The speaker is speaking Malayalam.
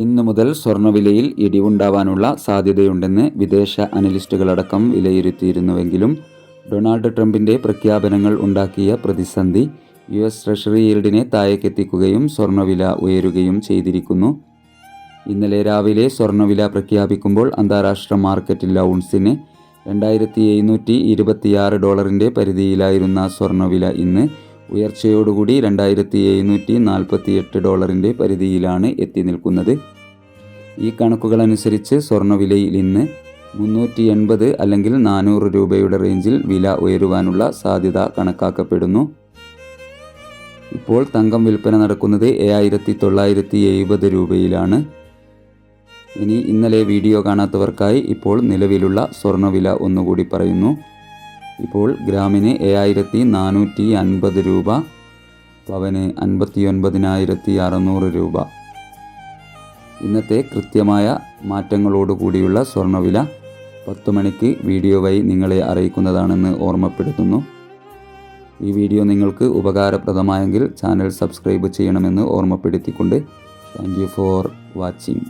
ഇന്നു മുതൽ സ്വർണവിലയിൽ ഇടിവുണ്ടാവാനുള്ള സാധ്യതയുണ്ടെന്ന് വിദേശ അനലിസ്റ്റുകളടക്കം വിലയിരുത്തിയിരുന്നുവെങ്കിലും ഡൊണാൾഡ് ട്രംപിന്റെ പ്രഖ്യാപനങ്ങൾ ഉണ്ടാക്കിയ പ്രതിസന്ധി യു എസ് ട്രഷറി ഈൽഡിനെ താഴേക്കെത്തിക്കുകയും സ്വർണവില ഉയരുകയും ചെയ്തിരിക്കുന്നു. ഇന്നലെ രാവിലെ സ്വർണവില പ്രഖ്യാപിക്കുമ്പോൾ അന്താരാഷ്ട്ര മാർക്കറ്റിൽ ഔൺസിന് രണ്ടായിരത്തി എഴുന്നൂറ്റി ഇരുപത്തിയാറ് ഡോളറിന്റെ പരിധിയിലായിരുന്ന സ്വർണവില ഇന്ന് ഉയർച്ചയോടുകൂടി രണ്ടായിരത്തി എഴുന്നൂറ്റി നാൽപ്പത്തി എട്ട് ഡോളറിന്റെ പരിധിയിലാണ് എത്തി നിൽക്കുന്നത്. ഈ കണക്കുകളനുസരിച്ച് സ്വർണവിലയിൽ ഇന്ന് മുന്നൂറ്റി എൺപത് അല്ലെങ്കിൽ നാനൂറ് രൂപയുടെ റേഞ്ചിൽ വില ഉയരുവാനുള്ള സാധ്യത കണക്കാക്കപ്പെടുന്നു. ഇപ്പോൾ തങ്കം വിൽപ്പന നടക്കുന്നത് ഏഴായിരത്തി തൊള്ളായിരത്തി എഴുപത് രൂപയിലാണ്. ഇനി ഇന്നലെ വീഡിയോ കാണാത്തവർക്കായി ഇപ്പോൾ നിലവിലുള്ള സ്വർണവില ഒന്നുകൂടി പറയുന്നു. ഇപ്പോൾ ഗ്രാമിന് ഏഴായിരത്തി നാനൂറ്റി അൻപത് രൂപ പവന് അൻപത്തി ഒൻപതിനായിരത്തി അറുന്നൂറ് രൂപ. ഇന്നത്തെ കൃത്യമായ മാറ്റങ്ങളോടുകൂടിയുള്ള സ്വർണവില പത്ത് മണിക്ക് വീഡിയോ വഴി നിങ്ങളെ അറിയിക്കുന്നതാണെന്ന് ഓർമ്മപ്പെടുത്തുന്നു. ഈ വീഡിയോ നിങ്ങൾക്ക് ഉപകാരപ്രദമായെങ്കിൽ ചാനൽ സബ്സ്ക്രൈബ് ചെയ്യണമെന്ന് ഓർമ്മപ്പെടുത്തിക്കൊണ്ട് താങ്ക് ഫോർ വാച്ചിങ്.